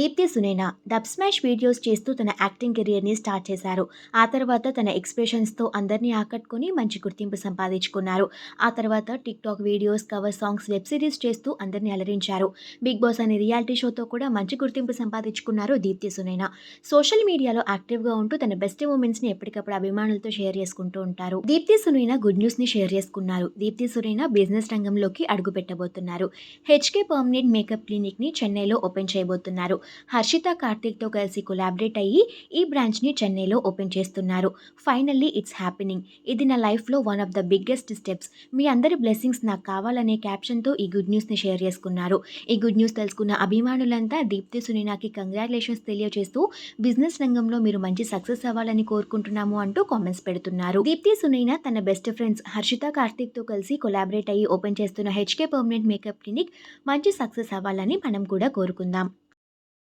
Deepti Sunaina Dubsmash videos చేస్తూ తన acting కెరియర్ని స్టార్ట్ చేశారు. ఆ తర్వాత తన ఎక్స్ప్రెషన్స్తో అందరినీ ఆకట్టుకొని మంచి గుర్తింపు సంపాదించుకున్నారు. ఆ తర్వాత TikTok videos cover songs web series చేస్తూ అందరినీ అలరించారు. బిగ్ బాస్ అనే రియాలిటీ షోతో కూడా మంచి గుర్తింపు సంపాదించుకున్నారు దీప్తి సునైనా. సోషల్ మీడియాలో యాక్టివ్గా ఉంటూ తన బెస్ట్ మూమెంట్స్ని ఎప్పటికప్పుడు అభిమానులతో షేర్ చేసుకుంటూ ఉంటారు. దీప్తి సునేనా గుడ్ న్యూస్ని షేర్ చేసుకున్నారు. దీప్తి సునేనా బిజినెస్ రంగంలోకి అడుగు పెట్టబోతున్నారు హెచ్కే పర్మనెంట్ మేకప్ క్లినిక్ని చెన్నైలో ఓపెన్ చేయబోతున్నారు. హర్షిత కార్తిక్తో కలిసి కొలాబరేట్ అయ్యి ఈ బ్రాంచ్ని చెన్నైలో ఓపెన్ చేస్తున్నారు. Finally it's happening. ఇది నా లైఫ్లో one of the biggest steps. మీ అందరి బ్లెస్సింగ్స్ నాకు కావాలనే క్యాప్షన్తో ఈ గుడ్ న్యూస్ని షేర్ చేసుకున్నారు. ఈ గుడ్ న్యూస్ తెలుసుకున్న అభిమానులంతా దీప్తి సునీనాకి కంగ్రాచులేషన్స్ తెలియజేస్తూ బిజినెస్ రంగంలో మీరు మంచి సక్సెస్ అవ్వాలని కోరుకుంటున్నాము అంటూ కామెంట్స్ పెడుతున్నారు. దీప్తి సునీనా తన బెస్ట్ ఫ్రెండ్స్ హర్షిత కార్తిక్తో కలిసి కొలాబరేట్ అయ్యి ఓపెన్ చేస్తున్న హెచ్కే పర్మనెంట్ మేకప్ క్లినిక్ మంచి సక్సెస్ అవ్వాలని మనం కూడా కోరుకుందాం.